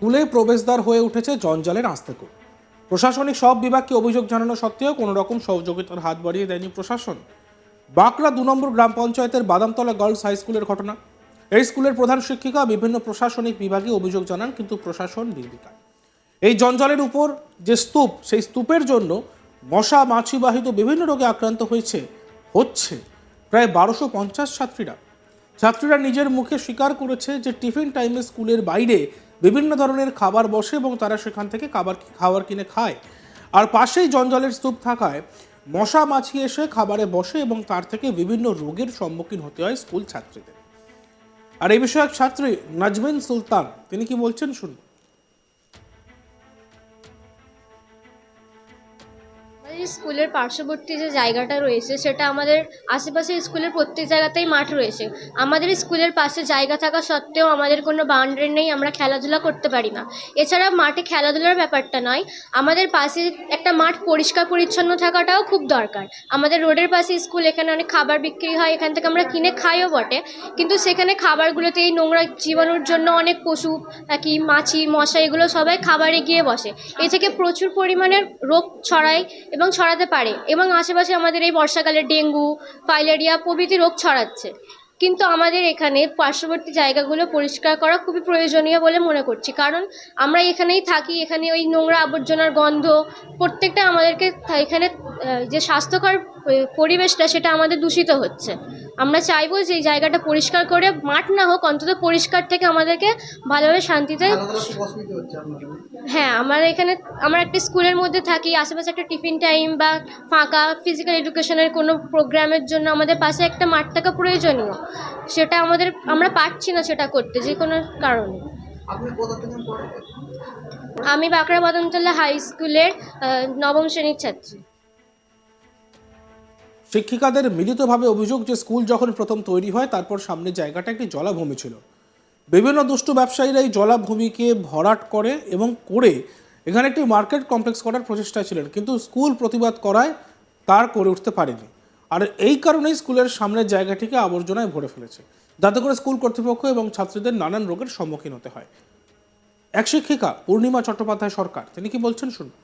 স্কুলে প্রবেশদ্বার হয়ে উঠেছে জঞ্জালের আস্তেকো প্রশাসনিক সব বিভাগকে অভিযোগ জানানো সত্ত্বেও কোনো রকম সহযোগিতার হাত বাড়িয়ে দেয়নি প্রশাসন। বাঁকড়া দু নম্বর গ্রাম পঞ্চায়েতের বাদামতলা গার্লস হাই স্কুলের ঘটনা। এই স্কুলের প্রধান শিক্ষিকা বিভিন্ন প্রশাসনিক বিভাগে অভিযোগ জানান, কিন্তু প্রশাসন নির্বিকার। এই জঞ্জালের উপর যে স্তূপ, সেই স্তূপের জন্য মশা, মাছিবাহিত বিভিন্ন রোগে আক্রান্ত হয়েছে, হচ্ছে প্রায় বারোশো পঞ্চাশ ছাত্রীরা। ছাত্রীরা নিজের মুখে স্বীকার করেছে যে টিফিন টাইমে স্কুলের বাইরে বিভিন্ন ধরনের খাবার বসে এবং তারা সেখান থেকে খাবার খাবার কিনে খায়। আর পাশেই জঞ্জলের স্তূপ থাকায় মশা মাছি এসে খাবারে বসে এবং তার থেকে বিভিন্ন রোগের সম্মুখীন হতে হয় স্কুল ছাত্রীদের। আর এই বিষয়ে এক ছাত্রী, নাজমিন সুলতান, তিনি কি বলছেন শুনুন। স্কুলের পার্শ্ববর্তী যে জায়গাটা রয়েছে, সেটা আমাদের আশেপাশে স্কুলের প্রত্যেক জায়গাতেই মাঠ রয়েছে। আমাদের স্কুলের পাশে জায়গা থাকা সত্ত্বেও আমাদের কোনো বাউন্ডারি নেই, আমরা খেলাধুলা করতে পারি না। এছাড়া মাঠে খেলাধুলার ব্যাপারটা নয়, আমাদের পাশে একটা মাঠ পরিষ্কার পরিচ্ছন্ন থাকাটাও খুব দরকার। আমাদের রোডের পাশে স্কুল, এখানে অনেক খাবার বিক্রি হয়, এখান থেকে আমরা কিনে খাইও বটে, কিন্তু সেখানে খাবারগুলোতে এই নোংরা জীবাণুর জন্য অনেক পশু, পাখি, মাছি, মশা, এগুলো সবাই খাবারে গিয়ে বসে। এ থেকে প্রচুর পরিমাণের রোগ ছড়ায় এবং ছড়াতে পারে এবং আশেপাশে আমাদের এই বর্ষাকালে ডেঙ্গু, ফাইলেরিয়া প্রভৃতি রোগ ছড়াচ্ছে। কিন্তু আমাদের এখানে পার্শ্ববর্তী জায়গাগুলো পরিষ্কার করা খুবই প্রয়োজনীয় বলে মনে করছি। কারণ আমরা এখানেই থাকি, এখানে ওই নোংরা আবর্জনার গন্ধ প্রত্যেকটা আমাদেরকে এখানে যে স্বাস্থ্যকর পরিবেশটা সেটা আমাদের দূষিত হচ্ছে। আমরা চাইব যে এই জায়গাটা পরিষ্কার করে মাঠ না হোক অন্তত পরিষ্কার থেকে আমাদেরকে ভালোভাবে শান্তিতে হ্যাঁ আমার এখানে আমার একটা স্কুলের মধ্যে থাকি আশেপাশে একটা টিফিন টাইম বা ফাঁকা ফিজিক্যাল এডুকেশনের কোনো প্রোগ্রামের জন্য আমাদের পাশে একটা মাঠ থাকা প্রয়োজনীয়। সেটা আমাদের আমরা পারছি না সেটা করতে যে কোনো কারণে। আমি বাঁকড়া বদনতলা হাই স্কুলের নবম শ্রেণির ছাত্রী। শিক্ষিকাদের মিলিতভাবে অভিযোগ যে স্কুল যখন প্রথম তৈরি হয়, তারপর সামনে জায়গাটা একটি জলাভূমি ছিল। বিভিন্ন দুষ্টু ব্যবসায়ীরা এই জলাভূমিকে ভরাট করে এবং করে এখানে একটি মার্কেট কমপ্লেক্স করার প্রচেষ্টা ছিলেন, কিন্তু স্কুল প্রতিবাদ করায় তার করে উঠতে পারেনি। আর এই কারণেই স্কুলের সামনের জায়গাটিকে আবর্জনায় ভরে ফেলেছে। যাতে করে স্কুল কর্তৃপক্ষ এবং ছাত্রীদের নানান রোগের সম্মুখীন হতে হয়। এক শিক্ষিকা, পূর্ণিমা চট্টোপাধ্যায় সরকার, তিনি কি বলছেন শুনুন।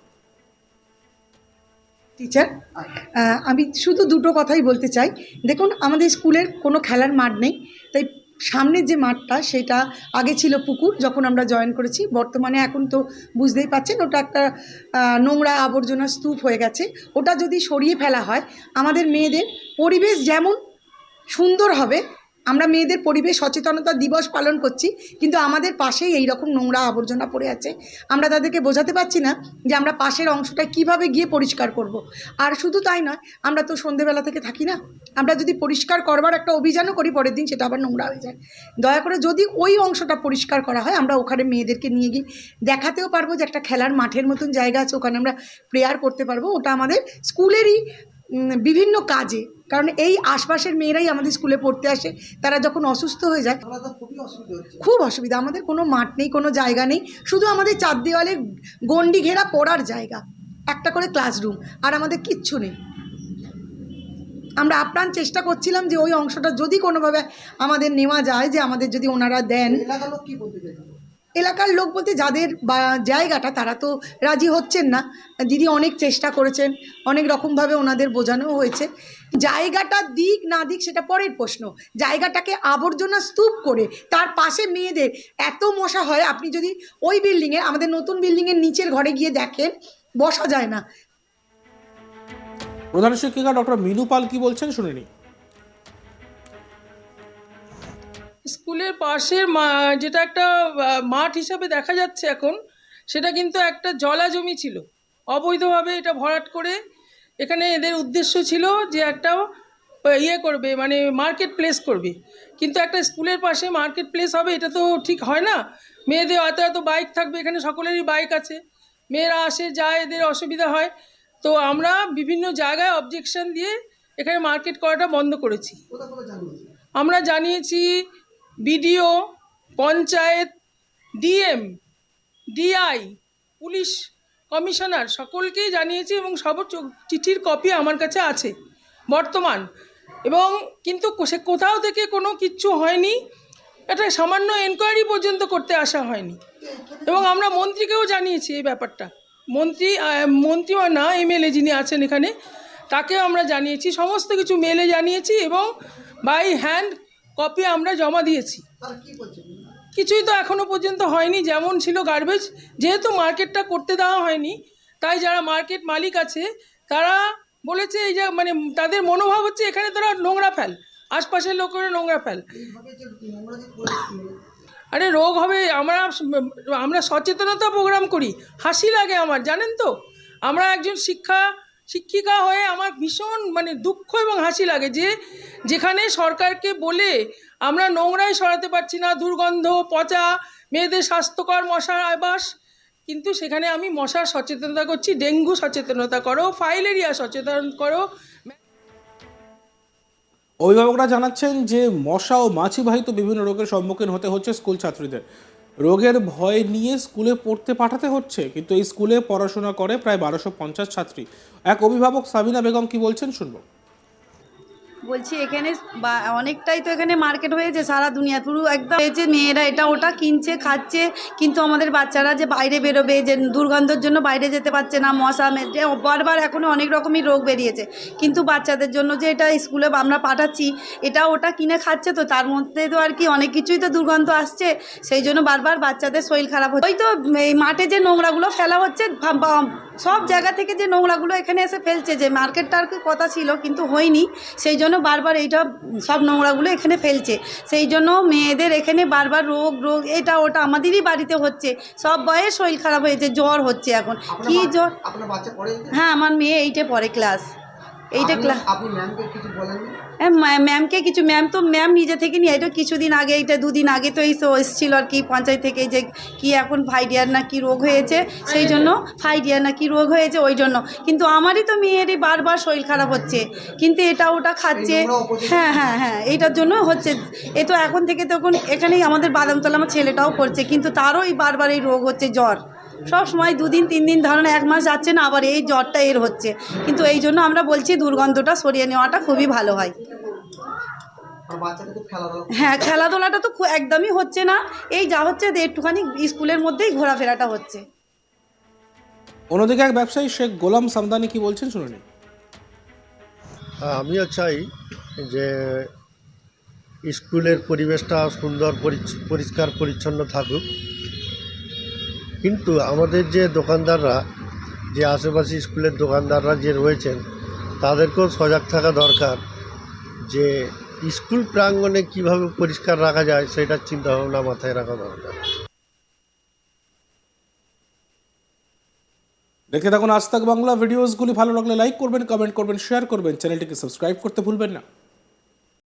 টিচার আমি শুধু দুটো কথাই বলতে চাই। দেখুন, আমাদের স্কুলের কোনো খেলার মাঠ নেই। তাই সামনের যে মাঠটা, সেটা আগে ছিল পুকুর, যখন আমরা জয়েন করেছি। বর্তমানে এখন তো বুঝতেই পাচ্ছেন, ওটা একটা নোংরা আবর্জনা স্তূপ হয়ে গেছে। ওটা যদি সরিয়ে ফেলা হয়, আমাদের মেয়েদের পরিবেশ যেমন সুন্দর হবে আমরা মেয়েদের পরিবেশ সচেতনতা দিবস পালন করছি, কিন্তু আমাদের পাশেই এই রকম নোংরা আবর্জনা পড়ে আছে। আমরা তাদেরকে বোঝাতে পারছি না যে আমরা পাশের অংশটা কীভাবে গিয়ে পরিষ্কার করব। আর শুধু তাই নয়, আমরা তো সন্ধেবেলা থেকে থাকি না। আমরা যদি পরিষ্কার করবার একটা অভিযানও করি, পরের দিন সেটা আবার নোংরা হয়ে যায়। দয়া করে যদি ওই অংশটা পরিষ্কার করা হয়, আমরা ওখানে মেয়েদেরকে নিয়ে গিয়ে দেখাতেও পারব যে একটা খেলার মাঠের মতন জায়গা আছে, ওখানে আমরা প্রেয়ার করতে পারব। ওটা আমাদের স্কুলেরই বিভিন্ন কাজে। কারণ এই আশপাশের মেয়েরাই আমাদের স্কুলে পড়তে আসে তারা যখন অসুস্থ হয়ে যায় খুব অসুবিধা। আমাদের কোনো মাঠ নেই কোনো জায়গা নেই শুধু আমাদের চার দেওয়ালে গন্ডি ঘেরা পড়ার জায়গা একটা করে ক্লাসরুম আর আমাদের কিচ্ছু নেই। আমরা আপ্রাণ চেষ্টা করছিলাম যে ওই অংশটা যদি কোনোভাবে আমাদের নেওয়া যায় যে আমাদের যদি ওনারা দেন। এলাকার লোক বলতে যাদের বা জায়গাটা তারা তো রাজি হচ্ছেন না। দিদি অনেক চেষ্টা করেছেন, অনেক রকমভাবে ওনাদের বোঝানো হয়েছে। জায়গাটা দিক না দিক সেটা পরের প্রশ্ন। জায়গাটাকে আবর্জনা স্তূপ করে তার পাশে মেয়েদের এত মশা হয়, আপনি যদি ওই বিল্ডিংয়ে, আমাদের নতুন বিল্ডিংয়ের নিচের ঘরে গিয়ে দেখেন, বসা যায় না। প্রধান শিক্ষিকা ডক্টর মিনু পাল কি বলছেন শুনিনি স্কুলের পাশের মা- যেটা একটা মাঠ হিসাবে দেখা যাচ্ছে এখন সেটা কিন্তু একটা জলা জমি ছিল। অবৈধভাবে এটা ভরাট করে এখানে এদের উদ্দেশ্য ছিল যে একটা ইয়ে করবে মানে মার্কেট প্লেস করবে। কিন্তু একটা স্কুলের পাশে মার্কেট প্লেস হবে এটা তো ঠিক হয় না। মেয়েদের এত এত বাইক থাকবে এখানে সকলেরই বাইক আছে। মেয়েরা আসে যায় এদের অসুবিধা হয়। তো আমরা বিভিন্ন জায়গায় অবজেকশন দিয়ে এখানে মার্কেট করাটা বন্ধ করেছি। আমরা জানিয়েছি BDO, panchayat, DM, DI, police commissioner সকলকেই জানিয়েছি এবং সব চিঠির কপি আমার কাছে আছে বর্তমান। এবং কিন্তু সে কোথাও থেকে কোনো কিচ্ছু হয়নি। একটা সামান্য এনকোয়ারি পর্যন্ত করতে আসা হয়নি। এবং আমরা মন্ত্রীকেও জানিয়েছি এই ব্যাপারটা। মন্ত্রী মন্ত্রী না এমএলএ যিনি আছেন এখানে, তাকেও আমরা জানিয়েছি। সমস্ত কিছু মেলে জানিয়েছি এবং বাই হ্যান্ড কপি আমরা জমা দিয়েছি। কিছুই তো এখনও পর্যন্ত হয়নি যেমন ছিল গার্বেজ যেহেতু মার্কেটটা করতে দেওয়া হয়নি তাই যারা মার্কেট মালিক আছে তারা বলেছে এই যে মানে তাদের মনোভাব হচ্ছে এখানে তারা নোংরা ফেল আশপাশের লোকেরা নোংরা ফেল। আরে রোগ হবে আমরা আমরা সচেতনতা প্রোগ্রাম করি হাসি লাগে আমার জানেন তো? আমরা একজন শিক্ষা শিক্ষিকা হয়ে আমার ভীষণ মানে দুঃখ এবং হাসি লাগে যে যেখানে সরকারকে বলে আমরা নোংরাই সরাতে পারছি না, দুর্গন্ধ, পচা, মেয়েদের স্বাস্থ্যকর মশার আবাস। কিন্তু সেখানে আমি মশার সচেতনতা করছি, ডেঙ্গু সচেতনতা করো, ফাইলেরিয়া সচেতন করো। অভিভাবকরা জানাচ্ছেন যে মশা ও মাছি বাহিত বিভিন্ন রোগের সম্মুখীন হতে হচ্ছে স্কুল ছাত্রীদের। রোগের ভয় নিয়ে স্কুলে পড়তে পাঠাতে হচ্ছে, কিন্তু এই স্কুলে পড়াশোনা করে প্রায় বারোশো পঞ্চাশ ছাত্রী। এক অভিভাবক সাবিনা বেগম কি বলছেন শুনব। বলছি, এখানে বা অনেকটাই তো এখানে মার্কেট হয়েছে সারা দুনিয়া। পুরো একদম হয়েছে মেয়েরা এটা ওটা কিনছে, খাচ্ছে, কিন্তু আমাদের বাচ্চারা যে বাইরে বেরোবে, যে দুর্গন্ধর জন্য বাইরে যেতে পারছে না, মশা বারবার এখনও অনেক রকমই রোগ বেরিয়েছে। কিন্তু বাচ্চাদের জন্য যে এটা স্কুলে আমরা পাঠাচ্ছি, এটা ওটা কিনে খাচ্ছে তো তার মধ্যে তো আর কি অনেক কিছুই তো দুর্গন্ধ আসছে, সেই জন্য বারবার বাচ্চাদের শরীর খারাপ হচ্ছে। ওই তো এই মাঠে যে নোংরাগুলো ফেলা হচ্ছে সব জায়গা থেকে যে নোংরাগুলো এখানে এসে ফেলছে, যে মার্কেটটা আর কি কথা ছিল, কিন্তু হয়নি, সেই জন্য বারবার এইটা সব নোংরাগুলো এখানে ফেলছে। সেই জন্য মেয়েদের এখানে বারবার রোগ রোগ এটা ওটা আমাদেরই বাড়িতে হচ্ছে। সব বয়ে শরীর খারাপ হয়েছে জ্বর হচ্ছে এখন। কি জ্বর? হ্যাঁ আমার মেয়ে এইটে পড়ে ক্লাস এইটা আপনি- ম্যামকে কিছু হ্যাঁ ম্যা- ম্যামকে কিছু ম্যাম তো ম্যাম নিজে থেকে নিয়ে এটা কিছুদিন আগে এটা দুদিন আগে তো এই তো এসেছিল আর কি পঞ্চায়েত থেকে যে কি এখন ফাইডিয়ার না কি রোগ হয়েছে সেই জন্য ফাইডিয়ার না কি রোগ হয়েছে ওই জন্য। কিন্তু আমারই তো মেয়েরই বারবার শরীর খারাপ হচ্ছে। কিন্তু এটা ওটা খাচ্ছে হ্যাঁ হ্যাঁ হ্যাঁ এইটার জন্য হচ্ছে। এ তো এখন থেকে তখন এখানেই আমাদের বাদামতলা আমার ছেলেটাও পড়ছে কিন্তু তারও এই বারবার এই রোগ হচ্ছে জ্বর। সব সময় দুদিন তিন দিন ধরেন এক মাস যাচ্ছে না আবার এই জ্বরটা এর হচ্ছে। কিন্তু এই জন্য আমরা বলছি দুর্গন্ধটা সরিয়ে নেওয়াটা খুবই ভালো হয়। আর বাচ্চাদের তো খেলাধুলা হ্যাঁ খেলাধুলাটা তো একদমই হচ্ছে না। এই যা হচ্ছে যে একটুখানি স্কুলের মধ্যেই ঘোরাফেরাটা হচ্ছে। অন্যদিকে এক ব্যবসায়ী শেখ গোলাম সামদানি কি বলছেন শুনুন হ্যাঁ, আমিও চাই যে স্কুলের পরিবেশটা সুন্দর পরিষ্কার পরিচ্ছন্ন থাকুক। কিন্তু আমাদের যে দোকানদাররা, যে আশেপাশে স্কুলের দোকানদাররা যে রয়েছেন, তাদেরকেও সজাগ থাকা দরকার যে স্কুল প্রাঙ্গণে কীভাবে পরিষ্কার রাখা যায়, সেটার চিন্তাভাবনা মাথায় রাখা দরকার। দেখে থাকুন আজ তাক বাংলা ভিডিওসগুলি। ভালো লাগলে লাইক করবেন, কমেন্ট করবেন, শেয়ার করবেন। চ্যানেলটিকে সাবস্ক্রাইব করতে ভুলবেন না।